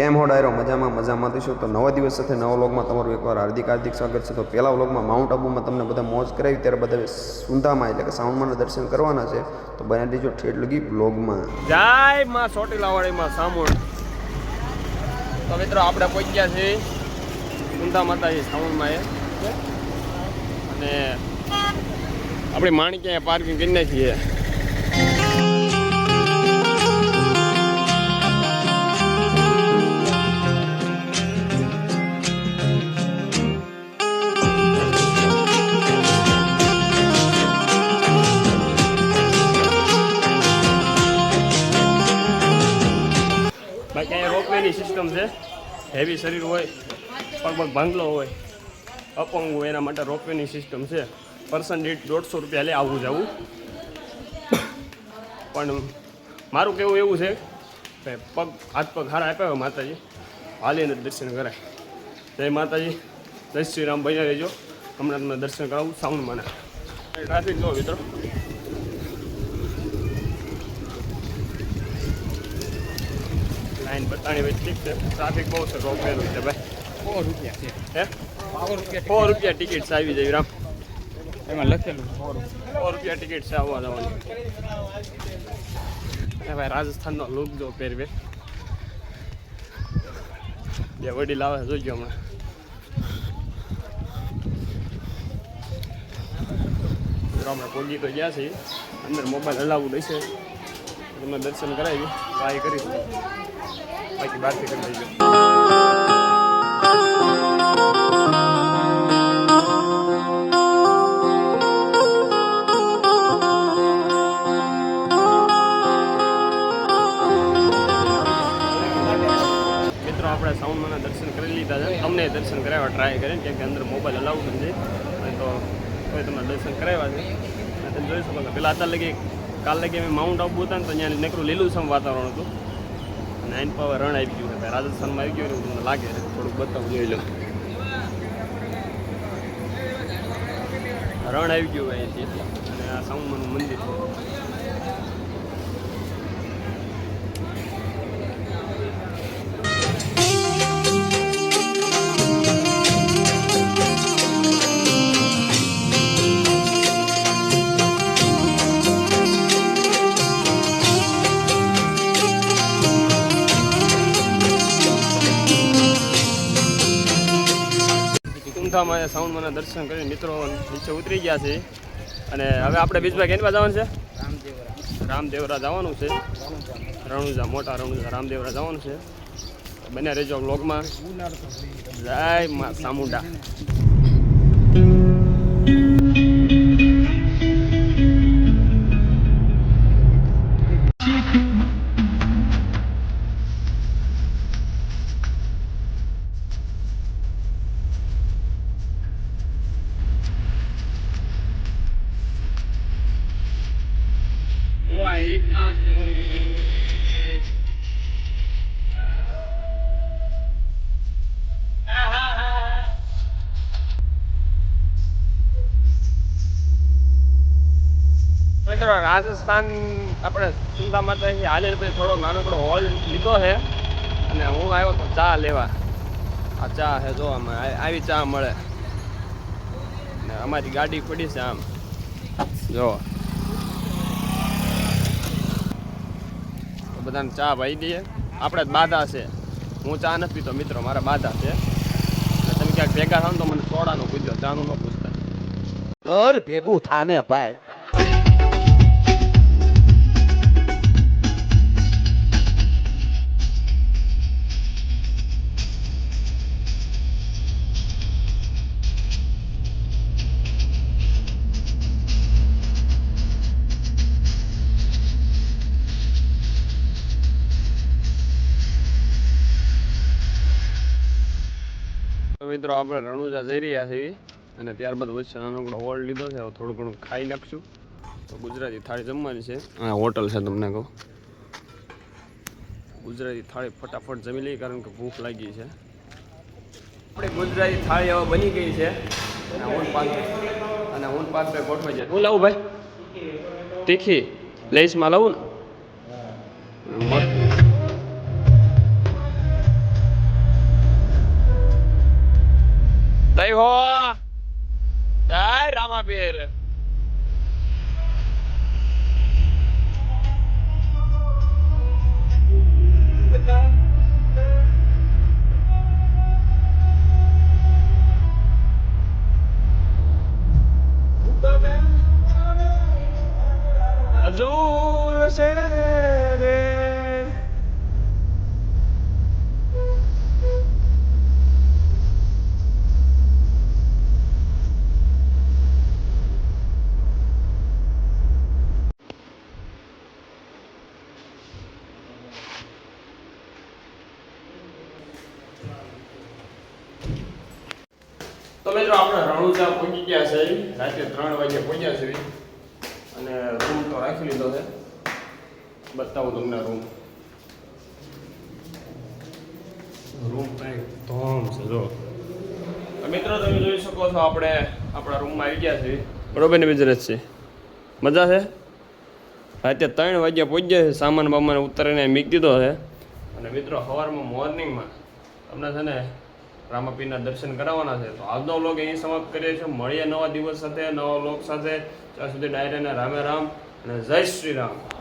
કેમ હો ડાયરો? મજામાં મજામાં દઈશું તો નવા દિવસ સાથે નવા વ્લોગમાં તમારું એકવાર હાર્દિક હાર્દિક સ્વાગત છે. તો પહેલા વ્લોગમાં માઉન્ટ આબુમાં તમને બધા મોજ કરાવી, ત્યારે બધા સુંધામાં એટલે કે સાઉન્ડમાં દર્શન કરવાના છે. તો બને દેજો ઠેઠ લગી વ્લોગમાં. જય માં સોટીલાવાડીમાં સામુણ. તો મિત્રો આપણે પહોંચ્યા છીએ સુંધા માતાજી સામુણમાં એ. અને આપણી માણિક્યા પાર્કિંગ કરી નાખીએ હેવી શરીર હોય પગ પગ ભાંગલો હોય, અપંગ હોય એના માટે રોપવેની સિસ્ટમ છે. પર્સન દીઠ દોઢસો રૂપિયા લે આવવું જવું. પણ મારું કહેવું એવું છે કે પગ, હાથ પગ હારા આપ્યા હોય માતાજી, હાલીને દર્શન કરાય. જય માતાજી, જય શ્રી રામ ભાઈને રહેજો. હમણાં તમને દર્શન કરાવું સાઉન્ડ મને ટ્રાફિક જો મિત્રો. લાઈન બતાણી હોય ઠીક છે. ટ્રાફિક બહુ છે રોકેલું છે ભાઈ. સો રૂપિયા છે. હે? સો રૂપિયા ટિકિટ આવી જાય રામ. એમાં લખેલું સો રૂપિયા. ટિકિટ છે આવવા જવાની. એ ભાઈ રાજસ્થાનનો લુક જો પહેરવે. જે વડીલ આવે જોઈજો હમણાં. આપણે પોગી તો ગયા છીએ. અંદર મોબાઈલ હલાવવું રહેશે તમને દર્શન કરાવી ટ્રાય કરીશું બાકી બહારથી કરી દઈજો મિત્રો દર્શન કરી લીધા છે. અમને દર્શન કરાવવા ટ્રાય કરીને કેમ કે અંદર મોબાઈલ અલાઉડ નથી. તો કોઈ તમને દર્શન કરાવ્યા છે. તમે જોઈ શકો પેલા અત્યારે લગી કાલ લગી અમે માઉન્ટ આબુ હતા ને, તો ત્યાં લીલું લીલુંછમ વાતાવરણ હતું. આઈન પાવર રણ આવી ગયું છે. રાજસ્થાનમાં આવી ગયું તમને લાગે થોડુંક બતાવું, જોઈ લો. રણ આવી ગયું અહીંથી. અને આ સાઉન્ડમાંનું મંદિર કુંઠામાં સાઉન્ડમાં દર્શન કરીને મિત્રો નીચે ઉતરી ગયા છે. અને હવે આપણે બીજભાઈ કેની જવાનું છે? રામદેવરા જવાનું છે. રણુજા, મોટા રણુજા રામદેવરા જવાનું છે. બને રહેજો બ્લોગમાં જય મા સામુંડા. મિત્રો રાજસ્થાન આપણે સુંદા માતાજી હાલે પછી થોડો નાનકડો હોલ લીધો છે. અને હું આવ્યો તો ચા લેવા. આ ચા છે, જો આમાં આવી ચા મળે. અમારી ગાડી પડી છે આમ. જો. બધાને ચા ભાઈ દઈએ. આપણે જ બાધા છે. હું ચા નથી પીતો, મિત્રો, મારા બાધા છે. તમે ક્યાંક ભેગા થાવ તો મને સોડાનું પૂછજો ચાનું ન પૂછતા. ઘર ભેગું થાને ભાઈ. મિત્રો, આપણે રણુજા જઈ રહ્યા છીએ અને ત્યારબાદ વચ્ચે નાનકડો હોલ્ડ લીધો છે. હવે થોડું ઘણું ખાઈ નાખશું. તો ગુજરાતી થાળી જમવાની છે. આ હોટલ છે તમને કહું. ગુજરાતી થાળી ફટાફટ જમી લઈએ કારણ કે ભૂખ લાગી છે. આપણી ગુજરાતી થાળી હવે બની ગઈ છે. અને ઊન પાંચ અને ઊન પાંચ બે ગોઠવાઈ જાય. હું લાવું ભાઈ? તીખી. લેસમાં લાવું ને? Hei hå! Der er Mabir. Azul, say. તો મિત્રો આપણે રણુજા પહોંચી ગયા છે રાતે ત્રણ વાગે પહોંચ્યા છે. અને રૂમ તો રાખી લીધો છે. બતાવું તમને રૂમ રૂમ કંઈક ધોમ છે જો. મિત્રો તમે જોઈ શકો છો આપણે આપણા રૂમમાં આવી ગયા છે. બરોબર ને બિઝનેસ છે? મજા છે? રાતે ત્રણ વાગ્યા પહોંચ્યા છે સામાન બામાન ઉતારીને મીક દીધો છે. અને મિત્રો સવારમાં મોર્નિંગમાં તમને છે ને રામાપીરના દર્શન કરાવવાના છે. તો આજનો વ્લોગ અહીં સમાપ્ત કરીએ છીએ. મળીએ નવા દિવસ સાથે, નવા વ્લોગ સાથે. ત્યાં સુધી ડાયરેને રામે રામ અને જય શ્રી રામ.